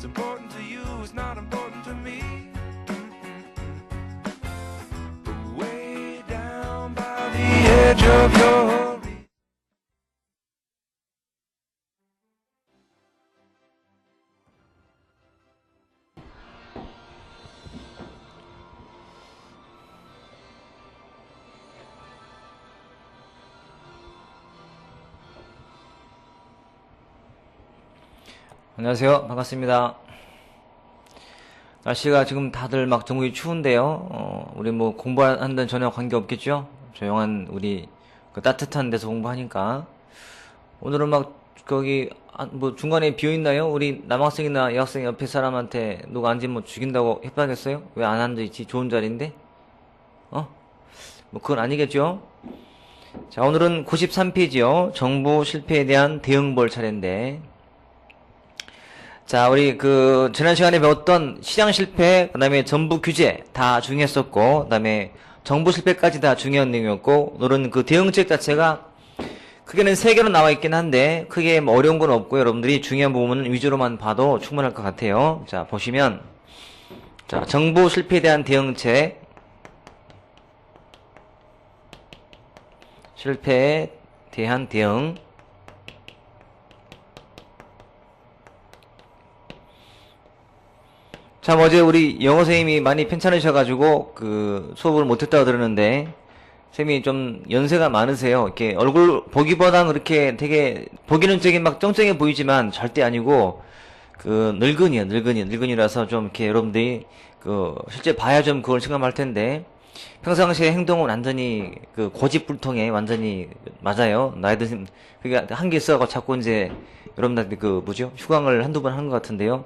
What's important to you is not important to me. But way down by the edge of your 안녕하세요. 반갑습니다. 날씨가 지금 다들 막 전국이 추운데요. 어, 우리 뭐 공부하는 데는 전혀 관계 없겠죠? 조용한 우리 그 따뜻한 데서 공부하니까. 오늘은 막 거기 아, 뭐 중간에 비어 있나요? 우리 남학생이나 여학생 옆에 사람한테 누가 앉으면 뭐 죽인다고 협박했어요? 왜 안 앉아 있지? 좋은 자리인데? 어? 뭐 그건 아니겠죠? 자, 오늘은 93페이지요. 정부 실패에 대한 대응 볼 차례인데. 자, 우리 그 지난 시간에 배웠던 시장 실패, 그다음에 정부 규제 다 중요했었고, 그다음에 정부 실패까지 다 중요한 내용이었고, 오늘은 그 대응책 자체가 크게는 세 개로 나와 있긴 한데 크게 뭐 어려운 건 없고 여러분들이 중요한 부분 위주로만 봐도 충분할 것 같아요. 자, 보시면 자, 정부 실패에 대한 대응책 실패에 대한 대응 참 어제 우리 영어 선생님이 많이 편찮으셔가지고 그 수업을 못했다고 들었는데 선생님이 좀 연세가 많으세요. 이렇게 얼굴 보기보단 그렇게 되게 보기는 되게 막 쩡쩡해 보이지만 절대 아니고 그 늙은이야 늙은이 늙은이라서 좀 이렇게 여러분들이 그 실제 봐야 좀 그걸 체감할 텐데 평상시에 행동은 완전히 그 고집불통에 완전히 맞아요. 나이 드신 그게 한개 있어가 자꾸 이제 여러분들 그 뭐죠 휴강을 한두 번 하는 것 같은데요.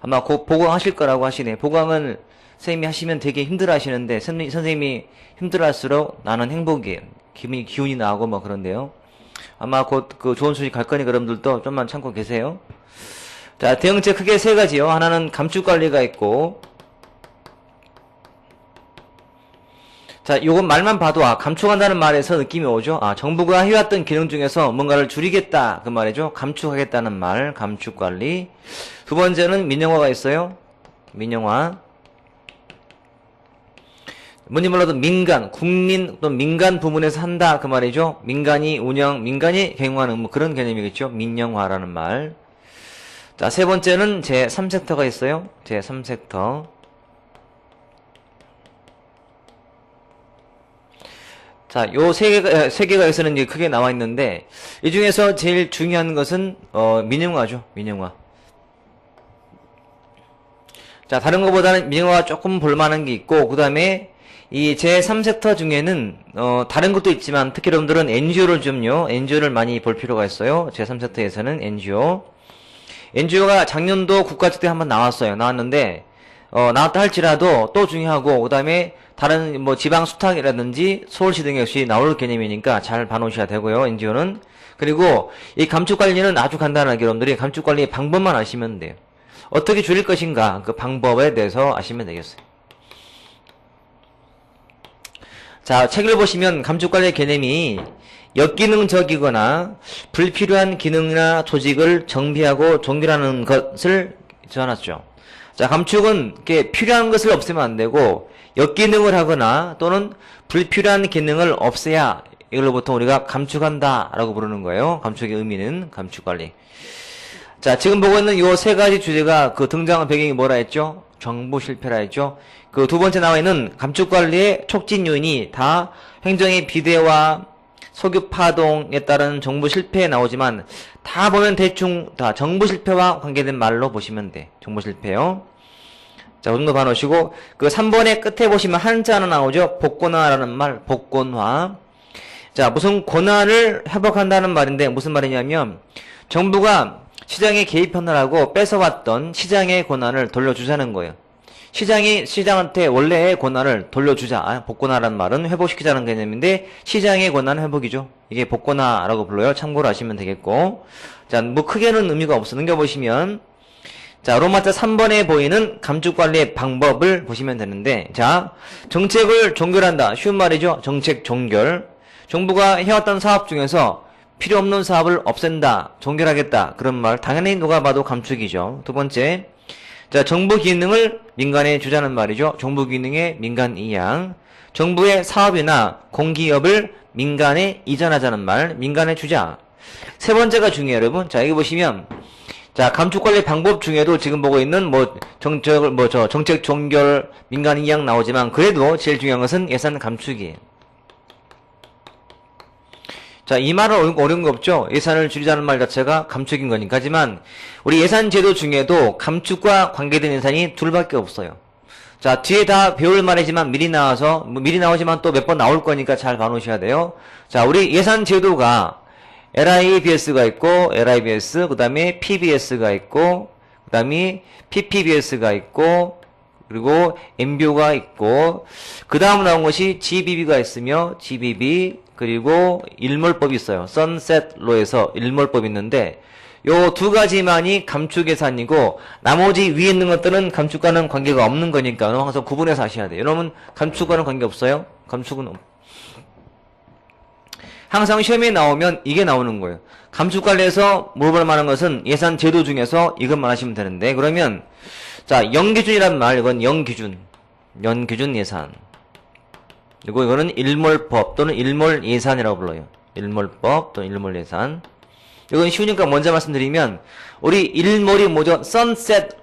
아마 곧 보강하실 거라고 하시네. 보강을 선생님이 하시면 되게 힘들어 하시는데 선생님, 선생님이 힘들어 할수록 나는 행복이에요. 기분이 기운이 나고 뭐 그런데요. 아마 곧 그 좋은 소식 갈 거니까 여러분들도 좀만 참고 계세요. 자, 대응책 크게 세 가지요. 하나는 감축 관리가 있고 자, 요건 말만 봐도 아, 감축한다는 말에서 느낌이 오죠. 아, 정부가 해왔던 기능 중에서 뭔가를 줄이겠다 그 말이죠. 감축하겠다는 말, 감축 관리. 두 번째는 민영화가 있어요. 민영화. 뭔지 몰라도 민간, 국민 또 민간 부문에서 한다 그 말이죠. 민간이 운영, 민간이 경영하는 뭐 그런 개념이겠죠. 민영화라는 말. 자, 세 번째는 제 3섹터가 있어요. 제 3섹터. 자, 요 세 개가, 세 개가 여기서는 이제 크게 나와 있는데, 이 중에서 제일 중요한 것은, 어, 민영화죠. 민영화. 자, 다른 것보다는 민영화가 조금 볼만한 게 있고, 그 다음에, 이 제 3섹터 중에는, 어, 다른 것도 있지만, 특히 여러분들은 NGO를 좀요, NGO를 많이 볼 필요가 있어요. 제 3섹터에서는 NGO. NGO가 작년도 국가직 때 한번 나왔어요. 나왔는데, 어, 나왔다 할지라도 또 중요하고, 그 다음에 다른 뭐 지방 수탁이라든지 서울시 등 역시 나올 개념이니까 잘 봐놓으셔야 되고요, NGO는. 그리고 이 감축 관리는 아주 간단하게 여러분들이 감축 관리 방법만 아시면 돼요. 어떻게 줄일 것인가, 그 방법에 대해서 아시면 되겠어요. 자, 책을 보시면 감축 관리 개념이 역기능적이거나 불필요한 기능이나 조직을 정비하고 종결하는 것을 적어놨죠. 자, 감축은 이렇게 필요한 것을 없애면 안 되고 역기능을 하거나 또는 불필요한 기능을 없애야 이걸로 보통 우리가 감축한다라고 부르는 거예요. 감축의 의미는 감축 관리. 자, 지금 보고 있는 요 세 가지 주제가 그 등장한 배경이 뭐라 했죠? 정부 실패라 했죠. 그 두 번째 나와 있는 감축 관리의 촉진 요인이 다 행정의 비대와 석유 파동에 따른 정부 실패에 나오지만 다 보면 대충 다 정부 실패와 관계된 말로 보시면 돼. 정부 실패요. 자, 그 정도 봐놓으시고 그 3번의 끝에 보시면 한자 하나 나오죠. 복권화라는 말, 복권화. 자, 무슨 권한을 회복한다는 말인데 무슨 말이냐면 정부가 시장에 개입하느라고 뺏어왔던 시장의 권한을 돌려주자는 거예요. 시장이 시장한테 원래의 권한을 돌려주자. 아, 복권화라는 말은 회복시키자는 개념인데 시장의 권한 회복이죠. 이게 복권화라고 불러요. 참고로 하시면 되겠고. 자, 뭐 크게는 의미가 없어. 넘겨보시면 자, 로마자 3번에 보이는 감축 관리의 방법을 보시면 되는데 자, 정책을 종결한다. 쉬운 말이죠. 정책 종결. 정부가 해왔던 사업 중에서 필요 없는 사업을 없앤다. 종결하겠다. 그런 말. 당연히 누가 봐도 감축이죠. 두 번째, 자, 정부 기능을 민간에 주자는 말이죠. 정부 기능의 민간 이양. 정부의 사업이나 공기업을 민간에 이전하자는 말, 민간에 주자. 세 번째가 중요해요, 여러분. 자, 여기 보시면, 자, 감축 관리 방법 중에도 지금 보고 있는 뭐 정책을 뭐 저 정책 종결 민간 이양 나오지만 그래도 제일 중요한 것은 예산 감축이에요. 자, 이 말은 어려운, 어려운 거 없죠? 예산을 줄이자는 말 자체가 감축인 거니까. 하지만, 우리 예산 제도 중에도 감축과 관계된 예산이 둘밖에 없어요. 자, 뒤에 다 배울 말이지만 미리 나와서, 뭐 미리 나오지만 또 몇 번 나올 거니까 잘 봐놓으셔야 돼요. 자, 우리 예산 제도가 LIBS가 있고, LIBS, 그 다음에 PBS가 있고, 그 다음에 PPBS가 있고, 그리고 MBO가 있고, 그 다음 나온 것이 GBB가 있으며, GBB, 그리고 일몰법이 있어요. 선셋로에서 일몰법이 있는데, 요 두 가지만이 감축 예산이고, 나머지 위에 있는 것들은 감축과는 관계가 없는 거니까, 항상 구분해서 하셔야 돼요. 여러분, 감축과는 관계 없어요? 감축은 없, 항상 시험에 나오면 이게 나오는 거예요. 감축 관리에서 물어볼 만한 것은 예산 제도 중에서 이것만 하시면 되는데 그러면 자 영기준이란 말 이건 영기준 연기준 예산 그리고 이거는 일몰법 또는 일몰 예산이라고 불러요. 일몰법 또는 일몰 예산 이건 쉬우니까 먼저 말씀드리면 우리 일몰이 뭐죠?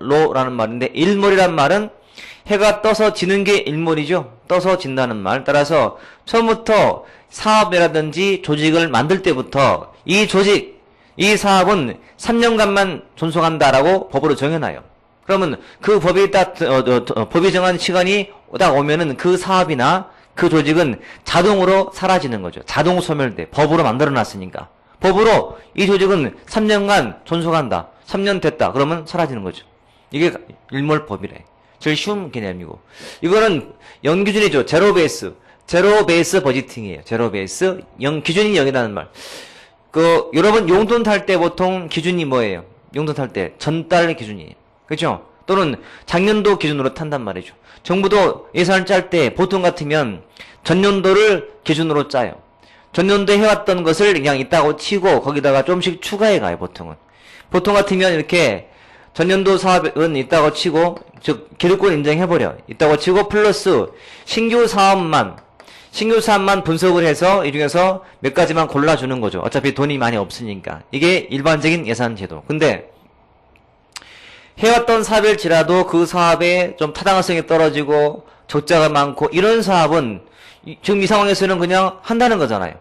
law라는 말인데 일몰이란 말은 해가 떠서 지는 게 일몰이죠. 떠서 진다는 말. 따라서 처음부터 사업이라든지 조직을 만들 때부터 이 조직, 이 사업은 3년간만 존속한다라고 법으로 정해놔요. 그러면 그 법이 딱 어, 어, 어, 법이 정한 시간이 딱 오면은 그 사업이나 그 조직은 자동으로 사라지는 거죠. 자동 소멸돼. 법으로 만들어 놨으니까. 법으로 이 조직은 3년간 존속한다. 3년 됐다. 그러면 사라지는 거죠. 이게 일몰법이래. 제일 쉬운 개념이고. 이거는 영 기준이죠. 제로 베이스. 제로 베이스 버지팅이에요. 제로 베이스. 영, 기준이 0이라는 말. 그, 여러분 용돈 탈 때 보통 기준이 뭐예요? 용돈 탈 때 전달 기준이에요. 그죠? 또는 작년도 기준으로 탄단 말이죠. 정부도 예산을 짤 때 보통 같으면 전년도를 기준으로 짜요. 전년도에 해왔던 것을 그냥 있다고 치고 거기다가 좀씩 추가해 가요, 보통은. 보통 같으면 이렇게 전년도 사업은 있다고 치고, 즉, 기득권 인정해버려. 있다고 치고, 플러스, 신규 사업만, 신규 사업만 분석을 해서, 이 중에서 몇 가지만 골라주는 거죠. 어차피 돈이 많이 없으니까. 이게 일반적인 예산 제도. 근데, 해왔던 사업일지라도 그 사업에 좀 타당성이 떨어지고, 적자가 많고, 이런 사업은, 이- 지금 이 상황에서는 그냥 한다는 거잖아요.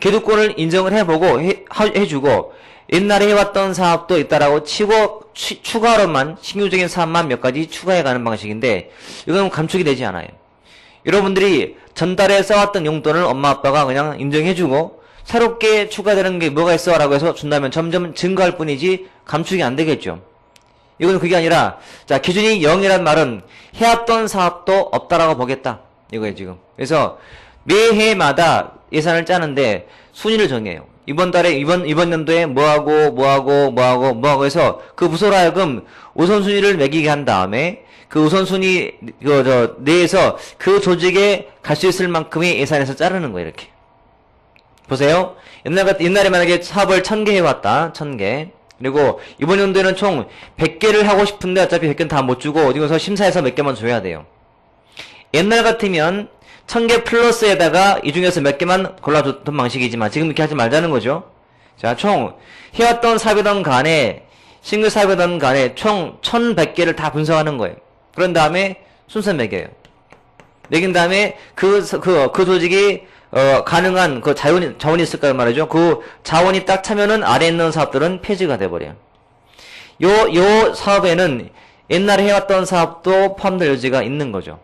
기득권을 인정을 해보고 해, 주고 옛날에 해왔던 사업도 있다라고 치고 추, 추가로만 신규적인 사업만 몇 가지 추가해가는 방식인데 이건 감축이 되지 않아요. 여러분들이 전달에 써왔던 용돈을 엄마 아빠가 그냥 인정해주고 새롭게 추가되는 게 뭐가 있어 라고 해서 준다면 점점 증가할 뿐이지 감축이 안 되겠죠. 이건 그게 아니라 자 기준이 0이란 말은 해왔던 사업도 없다라고 보겠다 이거예요 지금 그래서 매해마다 예산을 짜는데 순위를 정해요 이번 달에 이번 이번 연도에 뭐하고 뭐하고 뭐하고 뭐하고 해서 그 부서로 하여금 우선순위를 매기게 한 다음에 그 우선순위 그 저 내에서 그 조직에 갈 수 있을 만큼의 예산에서 자르는 거예요 이렇게 보세요. 옛날 같 옛날에 만약에 사업을 1000개 해왔다. 1000개. 그리고 이번 연도에는 총 100개를 하고 싶은데 어차피 100개는 다 못 주고 어디서 심사해서 몇 개만 줘야 돼요. 옛날 같으면 1000개 플러스에다가 이 중에서 몇 개만 골라줬던 방식이지만 지금 이렇게 하지 말자는 거죠. 자, 총 해왔던 사업이든 간에 싱글 사업이든 간에 총 1100개를 다 분석하는 거예요. 그런 다음에 순서 매겨요. 매긴 다음에 그, 서- 그, 그 조직이, 어, 가능한 그 자원이, 자원이 있을까요 말이죠. 그 자원이 딱 차면은 아래에 있는 사업들은 폐지가 돼버려요. 요, 요 사업에는 옛날에 해왔던 사업도 포함될 여지가 있는 거죠.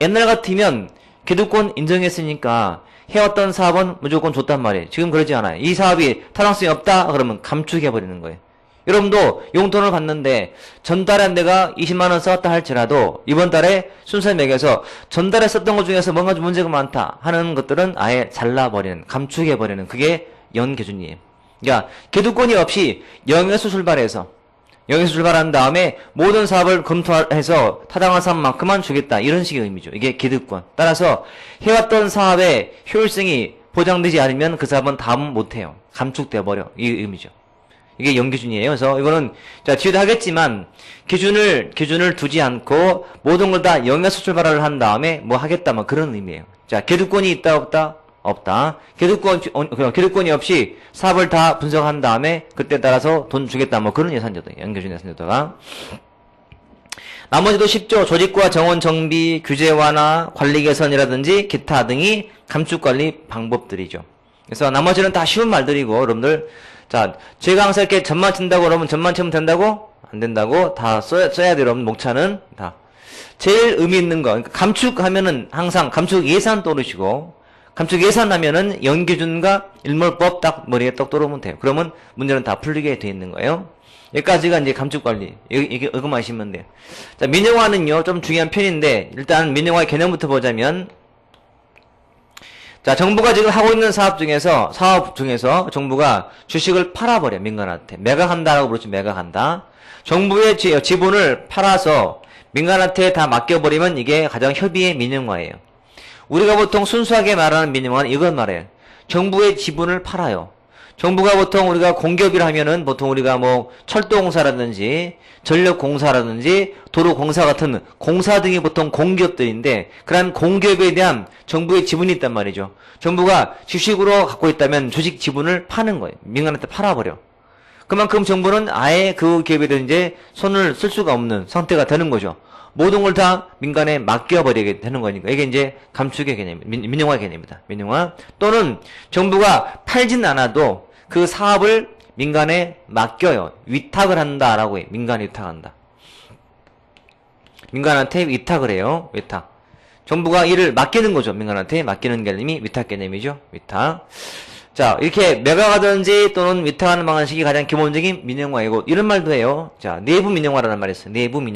옛날 같으면 기득권 인정했으니까 해왔던 사업은 무조건 줬단 말이에요. 지금 그러지 않아요. 이 사업이 타당성이 없다? 그러면 감축해버리는 거예요. 여러분도 용돈을 받는데 전달에 내가 20만 원 썼다 할지라도 이번 달에 순서 매겨서 전달에 썼던 것 중에서 뭔가 좀 문제가 많다 하는 것들은 아예 잘라버리는, 감축해버리는 그게 연기준이에요. 그러니까 기득권이 없이 0에서 출발해서 0에서 출발한 다음에 모든 사업을 검토해서 타당한 사업만큼만 주겠다 이런 식의 의미죠. 이게 기득권. 따라서 해왔던 사업의 효율성이 보장되지 않으면 그 사업은 다음 못해요. 감축돼 버려 이 의미죠. 이게 연기준이에요. 그래서 이거는 자 뒤에도 하겠지만 기준을 기준을 두지 않고 모든 걸 다 영에서 출발을 한 다음에 뭐 하겠다 뭐 그런 의미예요. 자 개두권이 있다 없다 없다. 개두권 개두권이 없이 사업을 다 분석한 다음에 그때 따라서 돈 주겠다 뭐 그런 예산제도 연기준 예산제도가 나머지도 쉽죠. 조직과 정원 정비, 규제 완화, 관리 개선이라든지 기타 등이 감축 관리 방법들이죠. 그래서 나머지는 다 쉬운 말들이고 여러분들 자 제가 항상 이렇게 점만 친다고 그러면 점만 치면 된다고 안 된다고 다 써야, 써야 돼요. 여러분 목차는 다 제일 의미 있는 거 그러니까 감축하면은 항상 감축 예산 떠오르시고 감축 예산 하면은 연기준과 일몰법 딱 머리에 떡 떠오르면 돼요. 그러면 문제는 다 풀리게 돼 있는 거예요. 여기까지가 이제 감축 관리. 이게 이거만 아시면 돼요. 자, 민영화는요, 좀 중요한 편인데, 일단 민영화의 개념부터 보자면, 자, 정부가 지금 하고 있는 사업 중에서, 사업 중에서 정부가 주식을 팔아버려, 민간한테. 매각한다라고 부르지, 매각한다. 정부의 지, 지분을 팔아서 민간한테 다 맡겨버리면 이게 가장 협의의 민영화예요. 우리가 보통 순수하게 말하는 민영화는 이건 말해요. 정부의 지분을 팔아요. 정부가 보통 우리가 공기업이라 하면은 보통 우리가 뭐 철도공사라든지 전력공사라든지 도로공사 같은 공사 등이 보통 공기업들인데 그러한 공기업에 대한 정부의 지분이 있단 말이죠. 정부가 주식으로 갖고 있다면 주식 지분을 파는 거예요. 민간한테 팔아버려. 그만큼 정부는 아예 그 기업에 대해 이제 손을 쓸 수가 없는 상태가 되는 거죠. 모든 걸 다 민간에 맡겨버리게 되는 거니까. 이게 이제 감축의 개념, 민, 민영화 개념입니다. 민영화. 또는 정부가 팔진 않아도 그 사업을 민간에 맡겨요. 위탁을 한다라고 해요. 민간에 위탁한다. 민간한테 위탁을 해요. 위탁. 정부가 일을 맡기는 거죠. 민간한테 맡기는 개념이 위탁 개념이죠. 위탁. 자, 이렇게 매각하든지 또는 위탁하는 방식이 가장 기본적인 민영화이고, 이런 말도 해요. 자, 내부 민영화라는 말이 있어요. 내부 민영